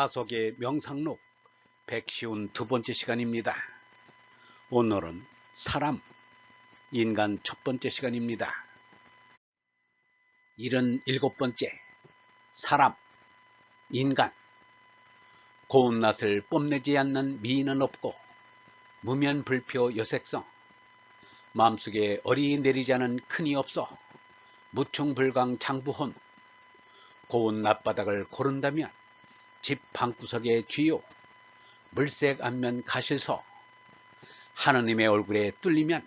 사석의 명상록 백시운 두 번째 시간입니다. 오늘은 사람, 인간 첫 번째 시간입니다. 일은 일곱 번째, 사람, 인간. 고운 낯을 뽐내지 않는 미인은 없고 무면불표 여색성. 마음속에 어리 내리지 않은 큰이 없어 무충불강 장부혼. 고운 낯바닥을 고른다면 집 방구석에 쥐요. 물색 안면 가실서 하느님의 얼굴에 뚫리면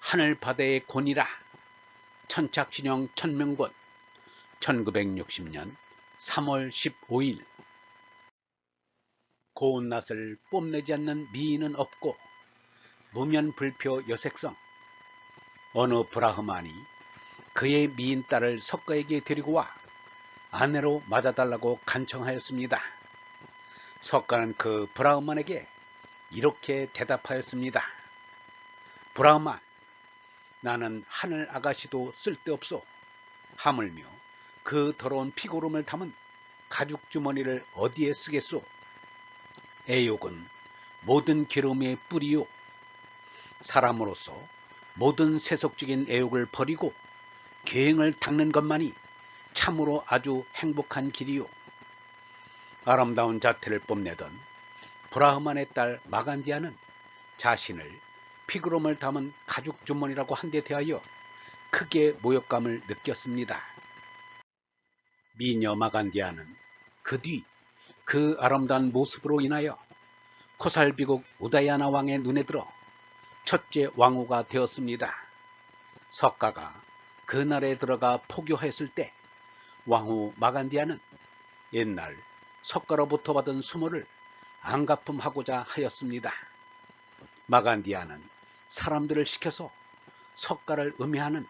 하늘 바다의 곤이라. 천착진영 천명곤. 1960년 3월 15일. 고운 낯을 뽐내지 않는 미인은 없고 무면불표 여색성. 어느 브라흐만이 그의 미인 딸을 석가에게 데리고 와 아내로 맞아달라고 간청하였습니다. 석가는 그 브라흐만에게 이렇게 대답하였습니다. 브라흐만, 나는 하늘 아가씨도 쓸데없소. 하물며 그 더러운 피고름을 담은 가죽 주머니를 어디에 쓰겠소? 애욕은 모든 괴로움의 뿌리요. 사람으로서 모든 세속적인 애욕을 버리고 계행을 닦는 것만이 참으로 아주 행복한 길이요. 아름다운 자태를 뽐내던 브라흐만의 딸 마간디아는 자신을 피그롬을 담은 가죽 주머니라고 한 데 대하여 크게 모욕감을 느꼈습니다. 미녀 마간디아는 그 뒤그 아름다운 모습으로 인하여 코살비국 우다야나 왕의 눈에 들어 첫째 왕후가 되었습니다. 석가가 그 나라에 들어가 포교했을 때 왕후 마간디아는 옛날 석가로부터 받은 수모를 안가품하고자 하였습니다. 마간디아는 사람들을 시켜서 석가를 음해하는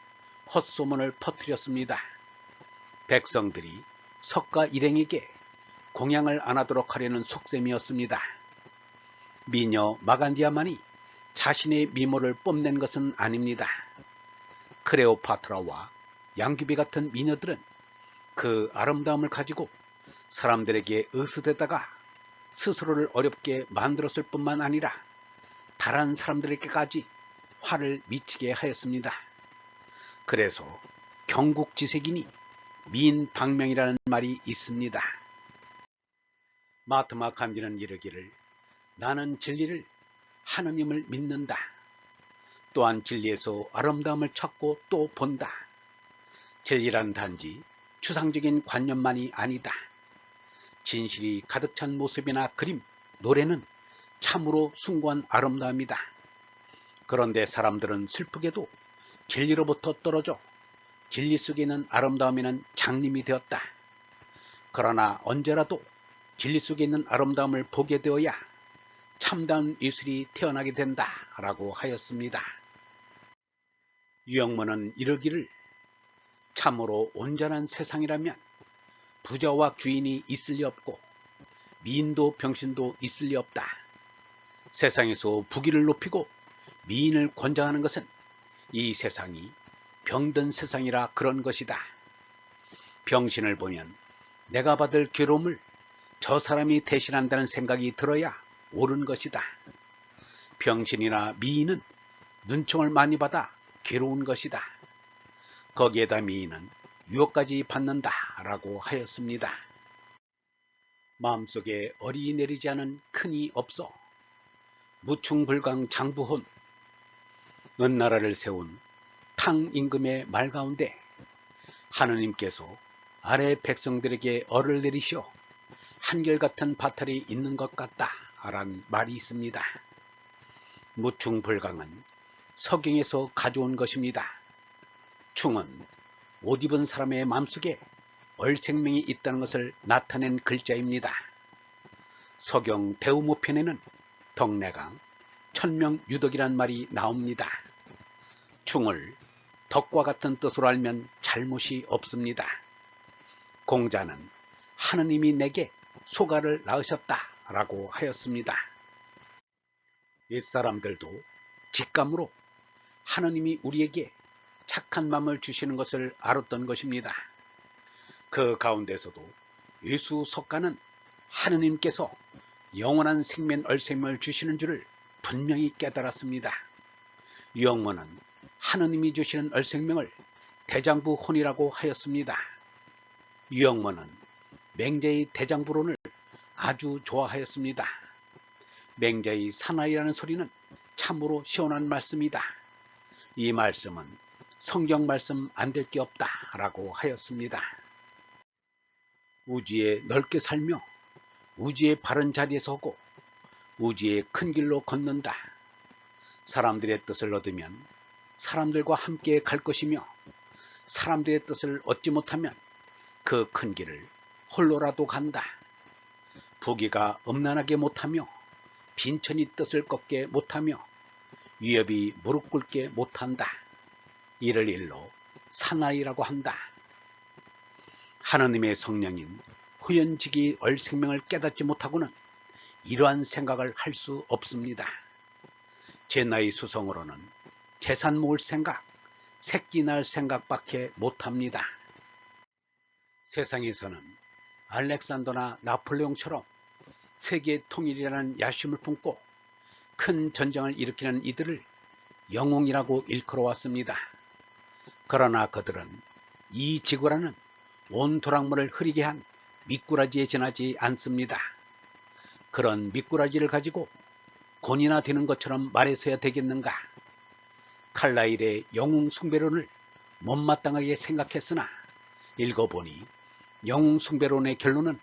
헛소문을 퍼뜨렸습니다. 백성들이 석가 일행에게 공양을 안 하도록 하려는 속셈이었습니다. 미녀 마간디아만이 자신의 미모를 뽐낸 것은 아닙니다. 크레오파트라와 양귀비 같은 미녀들은 그 아름다움을 가지고 사람들에게 의스대다가 스스로를 어렵게 만들었을 뿐만 아니라 다른 사람들에게까지 화를 미치게 하였습니다. 그래서 경국지색이니 미인 방명이라는 말이 있습니다. 마트마 간디는 이르기를 나는 진리를 하느님을 믿는다. 또한 진리에서 아름다움을 찾고 또 본다. 진리란 단지 추상적인 관념만이 아니다. 진실이 가득 찬 모습이나 그림, 노래는 참으로 숭고한 아름다움이다. 그런데 사람들은 슬프게도 진리로부터 떨어져 진리 속에 있는 아름다움에는 장님이 되었다. 그러나 언제라도 진리 속에 있는 아름다움을 보게 되어야 참다운 예술이 태어나게 된다. 라고 하였습니다. 유영문은 이러기를 참으로 온전한 세상이라면 부자와 귀인이 있을 리 없고 미인도 병신도 있을 리 없다. 세상에서 부귀를 높이고 미인을 권장하는 것은 이 세상이 병든 세상이라 그런 것이다. 병신을 보면 내가 받을 괴로움을 저 사람이 대신한다는 생각이 들어야 옳은 것이다. 병신이나 미인은 눈총을 많이 받아 괴로운 것이다. 거기에다 미인은 유혹까지 받는다 라고 하였습니다. 마음속에 어리 내리지 않은 큰이 없어 무충불강 장부혼 은나라를 세운 탕 임금의 말 가운데 하느님께서 아래 백성들에게 얼을 내리시어 한결같은 바탈이 있는 것 같다 란 말이 있습니다. 무충불강은 석경에서 가져온 것입니다. 충은 옷 입은 사람의 마음속에 얼생명이 있다는 것을 나타낸 글자입니다. 서경 대우모편에는 덕내강, 천명 유덕이란 말이 나옵니다. 충을 덕과 같은 뜻으로 알면 잘못이 없습니다. 공자는 하느님이 내게 소가를 낳으셨다 라고 하였습니다. 옛사람들도 직감으로 하느님이 우리에게 착한 마음을 주시는 것을 알았던 것입니다. 그 가운데서도 예수 석가는 하느님께서 영원한 생명 얼생명을 주시는 줄을 분명히 깨달았습니다. 영원은 하느님이 주시는 얼생명을 대장부 혼이라고 하였습니다. 영원은 맹자의 대장부론을 아주 좋아하였습니다. 맹자의 사나이라는 소리는 참으로 시원한 말씀이다. 이 말씀은 성경 말씀 안 될 게 없다 라고 하였습니다. 우주에 넓게 살며 우주의 바른 자리에 서고 우주의 큰 길로 걷는다. 사람들의 뜻을 얻으면 사람들과 함께 갈 것이며 사람들의 뜻을 얻지 못하면 그 큰 길을 홀로라도 간다. 부귀가 음란하게 못하며 빈천이 뜻을 꺾게 못하며 위협이 무릎 꿇게 못한다. 이를 일로 사나이라고 한다. 하나님의 성령인 후연직이 얼 생명을 깨닫지 못하고는 이러한 생각을 할 수 없습니다. 제 나이 수성으로는 재산 모을 생각, 새끼 낳을 생각밖에 못합니다. 세상에서는 알렉산더나 나폴레옹처럼 세계 통일이라는 야심을 품고 큰 전쟁을 일으키는 이들을 영웅이라고 일컬어 왔습니다. 그러나 그들은 이 지구라는 온 도랑물을 흐리게 한 미꾸라지에 지나지 않습니다. 그런 미꾸라지를 가지고 곤이나 되는 것처럼 말해서야 되겠는가? 칼라일의 영웅 숭배론을 못마땅하게 생각했으나 읽어보니 영웅 숭배론의 결론은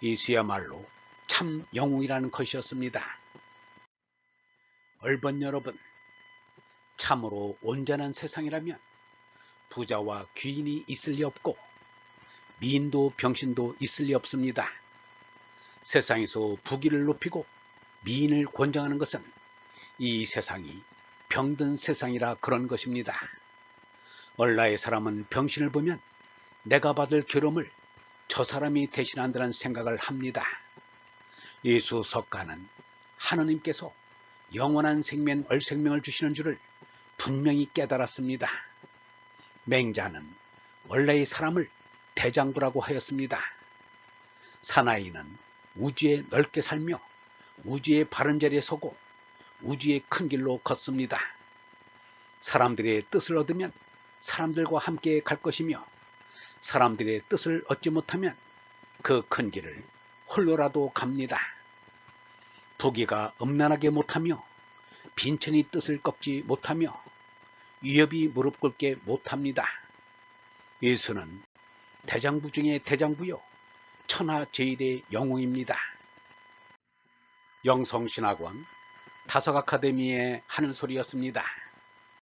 이수야말로 참 영웅이라는 것이었습니다. 얼번 여러분, 참으로 온전한 세상이라면 부자와 귀인이 있을 리 없고 미인도 병신도 있을 리 없습니다. 세상에서 부귀를 높이고 미인을 권장하는 것은 이 세상이 병든 세상이라 그런 것입니다. 얼라의 사람은 병신을 보면 내가 받을 괴로움을 저 사람이 대신한다는 생각을 합니다. 예수 석가는 하느님께서 영원한 생명 얼생명을 주시는 줄을 분명히 깨달았습니다. 맹자는 원래의 사람을 대장부라고 하였습니다. 사나이는 우주에 넓게 살며 우주의 바른 자리에 서고 우주의 큰 길로 걷습니다. 사람들의 뜻을 얻으면 사람들과 함께 갈 것이며 사람들의 뜻을 얻지 못하면 그 큰 길을 홀로라도 갑니다. 부귀가 음란하게 못하며 빈천이 뜻을 꺾지 못하며 위협이 무릎 꿇게 못합니다. 예수는 대장부 중의 대장부요 천하 제일의 영웅입니다. 영성신학원 다석아카데미의 하는 소리였습니다.